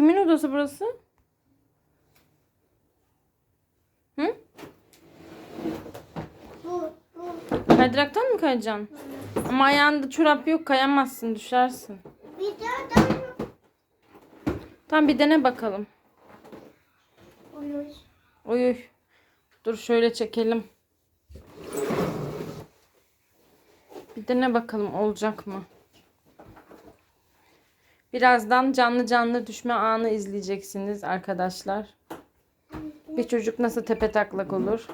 Kimin odası burası? Hı? Bu, bu. Kaydıraktan mı kayacaksın? Ama ayağında çorap yok kayamazsın düşersin. Bir daha Tamam bir dene bakalım. uyuyor. Uy uy. Dur şöyle çekelim. Bir dene bakalım olacak mı? Birazdan canlı canlı düşme anı izleyeceksiniz arkadaşlar. Bir çocuk nasıl tepe taklak olur?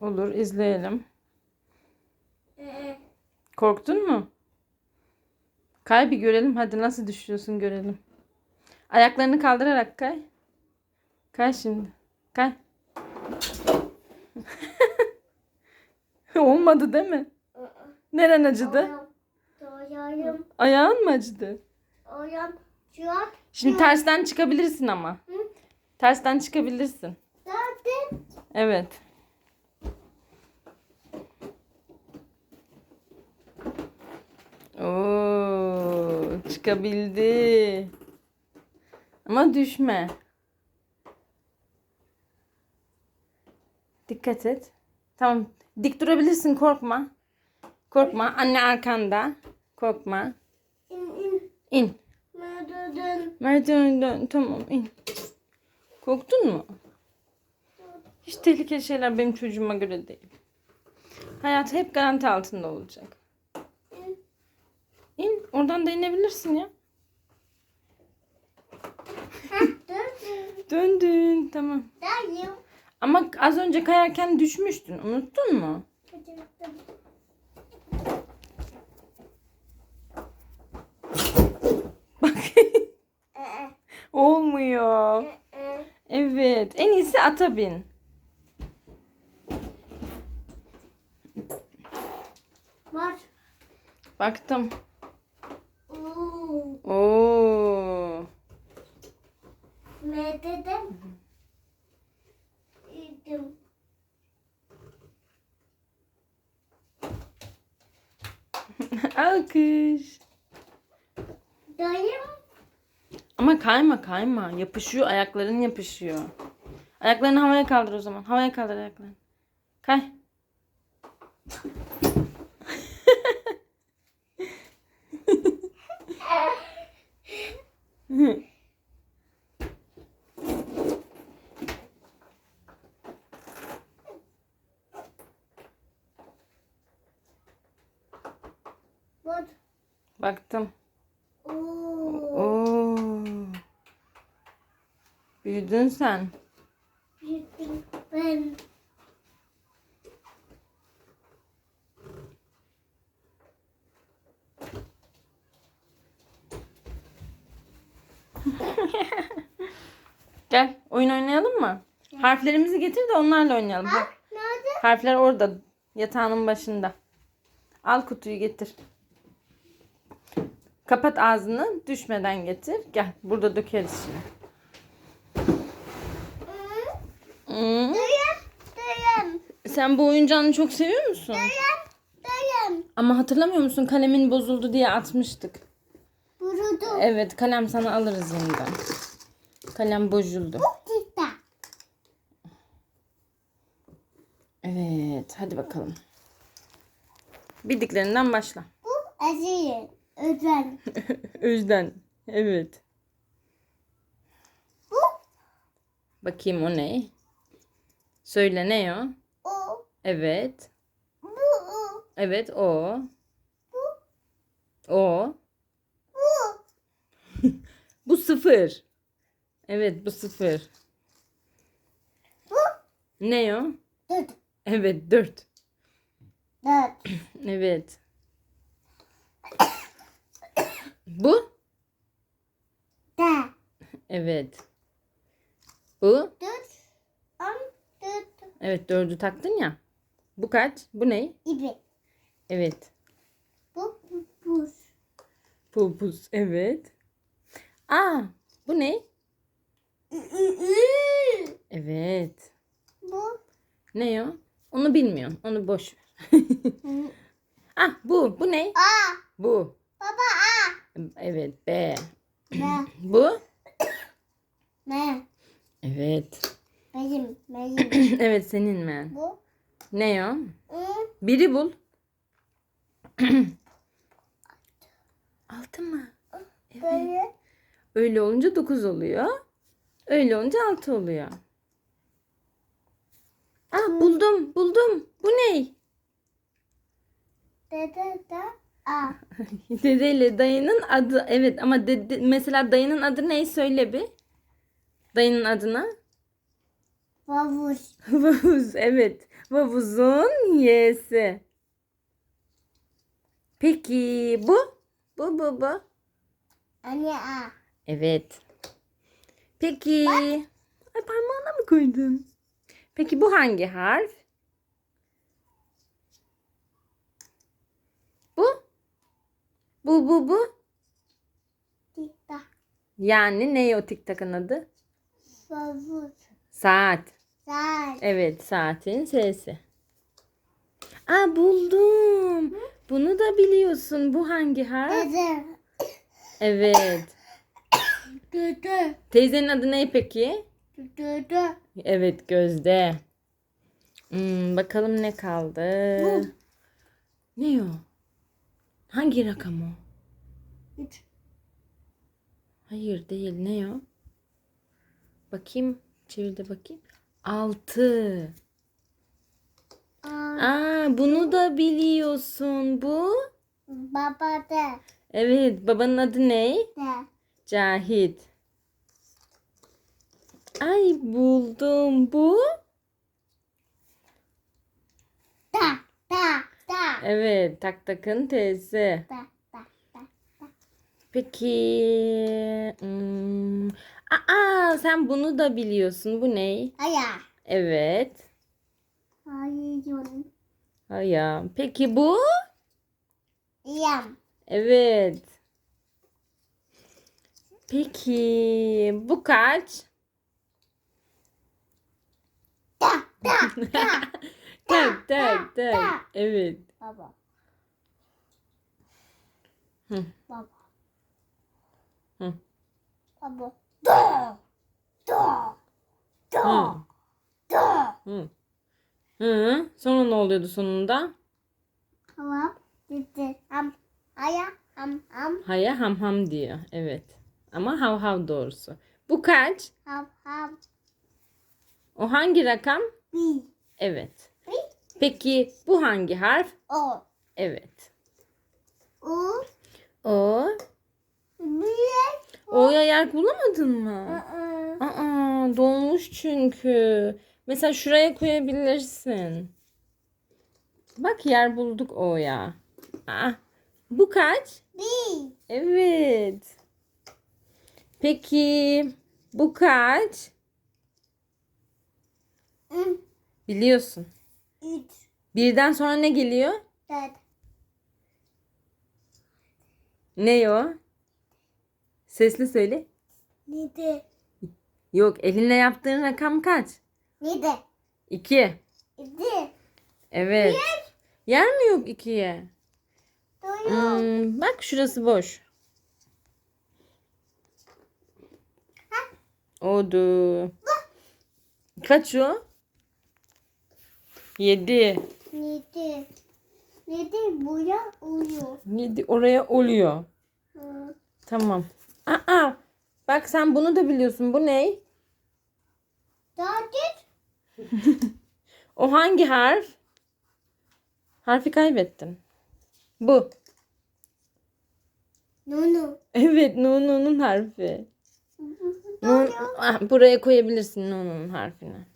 Olur izleyelim. Ee, Korktun mu? Kay bir görelim. Hadi nasıl düşüyorsun görelim. Ayaklarını kaldırarak kay. Kay şimdi. Kay. Olmadı değil mi? Neren acıdı? Ayağım, Ayağın mı acıdı? ayağım, an Şimdi tersten çıkabilirsin ama. Hı? Tersten çıkabilirsin. zaten Evet. Oo, çıkabildi. Ama düşme. Dikkat et. Tamam. Dik durabilirsin korkma. Korkma. Anne arkanda. Korkma. in, in, İn. merdiven, Merdivenden tamam in. Korktun mu? Hiç tehlikeli şeyler benim çocuğuma göre değil. Hayatı hep garanti altında olacak. in, İn. Oradan da inebilirsin ya. Döndün. Tamam. dayım. Ama az önce kayarken düşmüştün. Unuttun mu? Bak. Olmuyor. Evet. En iyisi ata bin. var. Baktım. Oo, Oo. merdiven. İdim. Alkış. Dayım. Ama kayma kayma. Yapışıyor. Ayakların yapışıyor. Ayaklarını havaya kaldır o zaman. Havaya kaldır ayaklarını. Kay. Var. Baktım. Oo. Oo. Büyüdün sen. Büyüdüm ben. Gel oyun oynayalım mı? Harflerimizi getir de onlarla oynayalım. Nerede? Harfler orada yatağının başında. Al kutuyu getir. Kapat ağzını düşmeden getir. Gel burada dökeriz şimdi. Hmm. Dayım. Dayım. Sen bu oyuncağını çok seviyor musun? Dayım. Dayım. Ama hatırlamıyor musun kalemin bozuldu diye atmıştık. Burudu. Evet kalem sana alırız yeniden. Kalem bozuldu. Evet hadi bakalım. Bildiklerinden başla. Bu acıyı. Özel. Özden. Evet. Bu. Bakayım o ne? Söyle ne o? O. Evet. Bu. o, Evet o. O. Bu. Bu sıfır. Evet bu sıfır. Bu. Ne o? Dört. Evet dört. Dört. Evet. Bu? Da. Evet. Bu? Dört. Evet dördü taktın ya. Bu kaç? Bu ne? İbi. Evet. Bu. Buz. Pulpuz. Evet. Aa, bu ne? Evet. Bu. Ne o? Onu bilmiyorum. Onu boş ver. Ah bu. Bu ne? A. Bu. Baba A. Evet B. Ne? Bu? Ne? Evet. Benim. Benim. evet senin men. Bu. Ne o? Hı? Biri bul. Altı mı? Evet. Böyle. Öyle olunca 9 oluyor. Öyle olunca 6 oluyor. Ah buldum buldum. Bu ne? Dede de. A. Dedeyle dayının adı. Evet ama dede, mesela dayının adı ne? Söyle bir. Dayının adına. Havuz. Vavuz. Evet. Vavuzun y'si. Peki bu? Bu bu bu. Anne A. Evet. Peki. Ay parmağına mı koydun? Peki bu hangi harf? Bu? Bu bu bu. Tita. Yani ne o tik takın adı? Havuz. Saat. Saat. Evet saatin sesi. Aa buldum. Bunu da biliyorsun. Bu hangi harf? Dede. Evet. Dede. Teyzenin adı ne peki? Dede. Evet Gözde. Hmm, bakalım ne kaldı? Bu. Ne o? Hangi rakam o? Üç. Hayır değil. Ne o? Bakayım. Çevir de bakayım. Altı. Aa, bunu da biliyorsun. Bu? Baba de. Evet. Babanın adı ne? De. Cahit. Ay buldum. Bu? Da. Da. Da. Evet. Tak takın teyze. Da. Da. Da. Peki. hmm, Aa, sen bunu da biliyorsun. Bu ne? Aya. Evet. Hayır. Aya. Peki bu? Yam. Evet. Peki bu kaç? Da. Da. Da. Tak tak tak. Evet. Baba. Hı. Baba. Hı. Baba. Da. Da. Hı. Da. Da. Hı. Hı. Sonra ne oluyordu sonunda? Hava. Gitti. Ham. Aya. Ham. Ham. Haya ham ham diyor. Evet. Ama hav hav doğrusu. Bu kaç? Ham. Ham. O hangi rakam? Bi. Evet. Bi. Peki bu hangi harf? O. Evet. U. O. Bir. O'ya yer bulamadın mı? Aa. Aa, dolmuş çünkü. Mesela şuraya koyabilirsin. Bak yer bulduk O'ya. Aa, bu kaç? Bi. Evet. Peki bu kaç? Ün. Biliyorsun. Üç. Birden sonra ne geliyor? Dört. Ne o? Sesli söyle. Yedi. Yok, elinle yaptığın rakam kaç? Yedi. İki. Yedi. Evet. Yer mi yok ikiye? Duyuyor. Hmm, bak şurası boş. Oldu. Kaç o? Yedi. Yedi. Yedi buraya uyuyor. Yedi oraya oluyor. Hı. Tamam. Aa, bak sen bunu da biliyorsun. Bu ne? Dört. O hangi harf? Harfi kaybettin. Bu. Nunu. Evet, Nunu'nun harfi. Nun, ah, buraya koyabilirsin Nunu'nun harfini.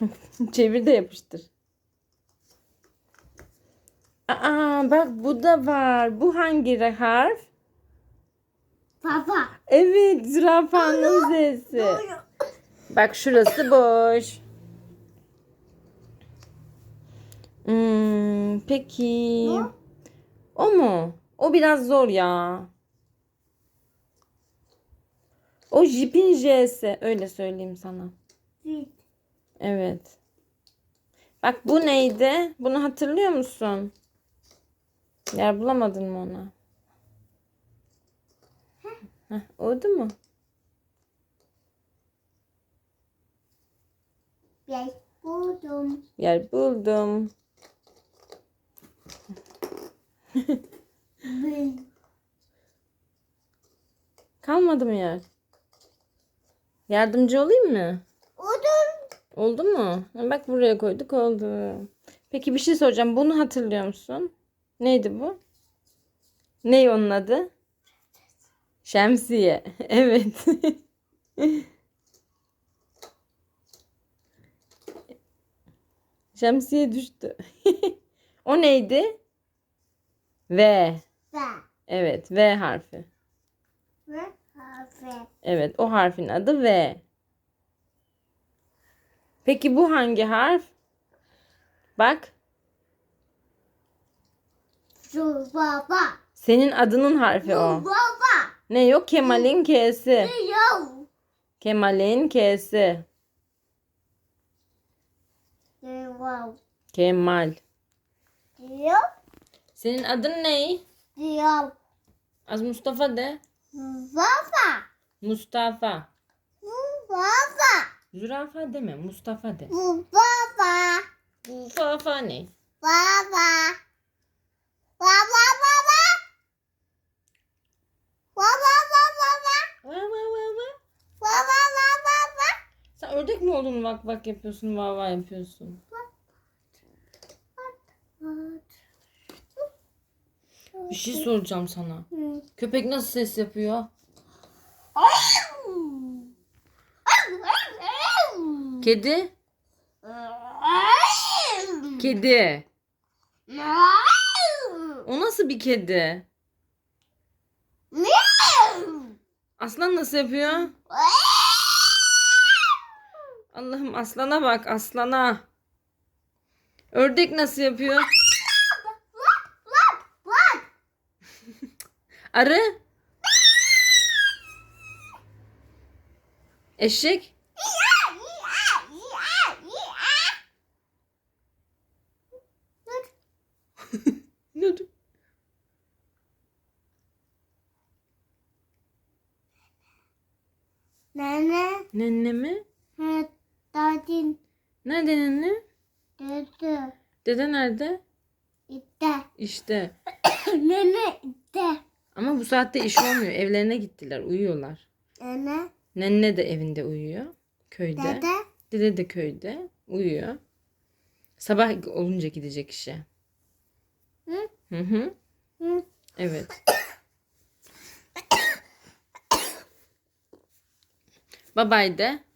Çevir de yapıştır. Aa, bak bu da var. Bu hangi harf? Baba. Evet, zürafanın sesi. Bak şurası boş. Hmm, peki. Bu? O mu? O biraz zor ya. O jipin J'si. Öyle söyleyeyim sana. Evet. Bak bu neydi? Bunu hatırlıyor musun? Yer bulamadın mı ona? Heh, oldu mu? Ben buldum. Yer buldum. Kalmadı mı yer? Yardımcı olayım mı? Buldum. Oldu mu? Bak buraya koyduk oldu. Peki bir şey soracağım. Bunu hatırlıyor musun? Neydi bu? Ney onun adı? Şemsiye. Evet. Şemsiye düştü. o neydi? V. Ve. Evet, V harfi. Ve. Harfi. Evet, o harfin adı V. Peki bu hangi harf? Bak, Şu baba. senin adının harfi o. Baba. Ne yok? Kemal'in K'si. Yok. Kemal'in K'si. Yok. Kemal. Yok. Senin adın ne? Yok. Az Mustafa de. Baba. Mustafa. Baba. Zürafa deme, Mustafa de. Baba. Mustafa ne? Baba baba. Baba baba baba. Va va va va. Baba baba baba. Sen ördek mi oldun vak vak yapıyorsun, va va yapıyorsun? Bir şey soracağım sana. Köpek nasıl ses yapıyor? Kedi? Kedi. O nasıl bir kedi? Aslan nasıl yapıyor? Allah'ım aslana bak aslana. Ördek nasıl yapıyor? Arı? Eşek? Nene, Nenne mi? Nerede dede, Dede nerede? ite. İşte. Nene, ite. Ama bu saatte iş olmuyor. Evlerine gittiler. Uyuyorlar. Nene, Nenne de evinde uyuyor. Köyde. dede, Dede de köyde. Uyuyor. Sabah olunca gidecek işe. Hı? Hı hı. hı. Evet. Babay de.